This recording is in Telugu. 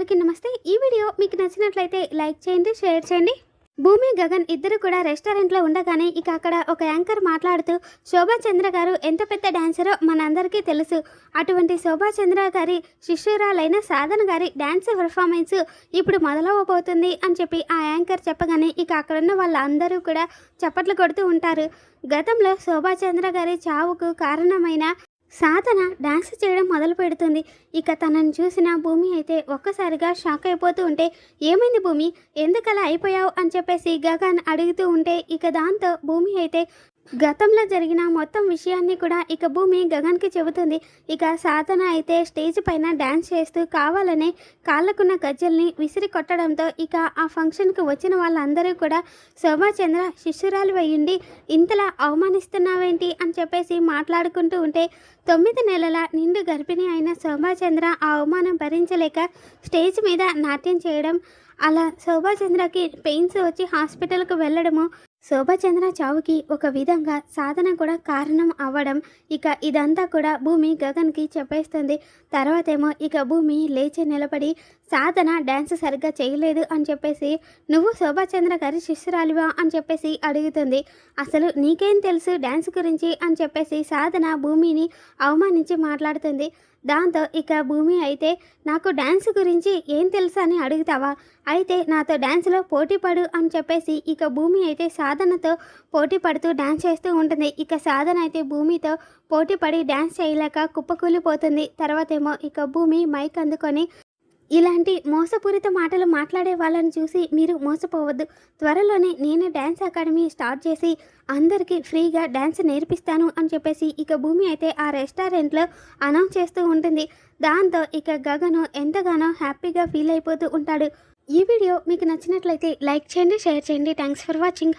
అందరికీ నమస్తే. ఈ వీడియో మీకు నచ్చినట్లయితే లైక్ చేయండి షేర్ చేయండి. భూమి గగన్ ఇద్దరు కూడా రెస్టారెంట్లో ఉండగానే ఇక అక్కడ ఒక యాంకర్ మాట్లాడుతూ శోభా చంద్ర గారు ఎంత పెద్ద డాన్సరో మనందరికీ తెలుసు. అటువంటి శోభా చంద్ర గారి శిష్యురాలైన సాధన గారి డ్యాన్స్ పెర్ఫార్మెన్స్ ఇప్పుడు మొదలవబోతుంది అని చెప్పి ఆ యాంకర్ చెప్పగానే ఇక అక్కడున్న వాళ్ళందరూ కూడా చప్పట్లు కొడుతూ ఉంటారు. గతంలో శోభా చంద్ర గారి చావుకు కారణమైన సాధన డాన్స్ చేయడం మొదలు పెడుతుంది. ఇక తనని చూసిన భూమి అయితే ఒక్కసారిగా షాక్ అయిపోతూ ఉంటే ఏమైంది భూమి? ఎందుకలా అయిపోయావు? అని చెప్పేసి గగన్ అడుగుతూ ఉంటే ఇక దాంతో భూమి అయితే గతంలో జరిగిన మొత్తం విషయాన్ని కూడా ఇక భూమి గగన్కి చెబుతుంది. ఇక సాధన అయితే స్టేజ్ పైన డ్యాన్స్ చేస్తూ కావాలనే కాళ్ళకున్న గజ్జల్ని విసిరి కొట్టడంతో ఇక ఆ ఫంక్షన్కి వచ్చిన వాళ్ళందరూ కూడా శోభాచంద్ర శిష్యురాలు అయ్యుండి ఇంతలా అవమానిస్తున్నావేంటి? అని చెప్పేసి మాట్లాడుకుంటూ ఉంటే తొమ్మిది నెలల నిండు గర్భిణి అయిన శోభాచంద్ర ఆ అవమానం భరించలేక స్టేజ్ మీద నాట్యం చేయడం అలా శోభాచంద్రకి పెయిన్స్ వచ్చి హాస్పిటల్కి వెళ్ళడము శోభాచంద్ర చావుకి ఒక విధంగా సాధన కూడా కారణం అవ్వడం ఇక ఇదంతా కూడా భూమి గగన్కి చెప్పేస్తుంది. తర్వాతేమో ఇక భూమి లేచి నిలబడి సాధన డ్యాన్స్ సరిగ్గా చేయలేదు అని చెప్పేసి నువ్వు శోభాచంద్ర గారి శిష్యురాలివా? అని చెప్పేసి అడుగుతుంది. అసలు నీకేం తెలుసు డ్యాన్స్ గురించి? అని చెప్పేసి సాధన భూమిని అవమానించి మాట్లాడుతుంది. దాంతో ఇక భూమి అయితే నాకు డ్యాన్స్ గురించి ఏం తెలుసా అని అడుగుతావా? అయితే నాతో డ్యాన్స్లో పోటీ పడు అని చెప్పేసి ఇక భూమి అయితే సాధనతో పోటీ పడుతూ డ్యాన్స్ చేస్తూ ఉంటుంది. ఇక సాధన అయితే భూమితో పోటీ పడి డ్యాన్స్ చేయలేక కుప్పకూలిపోతుంది. తర్వాతేమో ఇక భూమి మైక్ అందుకొని ఇలాంటి మోసపూరిత మాటలు మాట్లాడే వాళ్ళని చూసి మీరు మోసపోవద్దు. త్వరలోనే నేను డ్యాన్స్ అకాడమీ స్టార్ట్ చేసి అందరికీ ఫ్రీగా డ్యాన్స్ నేర్పిస్తాను అని చెప్పేసి ఇక భూమి అయితే ఆ రెస్టారెంట్లో అనౌన్స్ చేస్తూ ఉంటుంది. దాంతో ఇక గగను ఎంతగానో హ్యాపీగా ఫీల్ అయిపోతూ ఉంటాడు. ఈ వీడియో మీకు నచ్చినట్లయితే లైక్ చేయండి షేర్ చేయండి. Thanks for watching.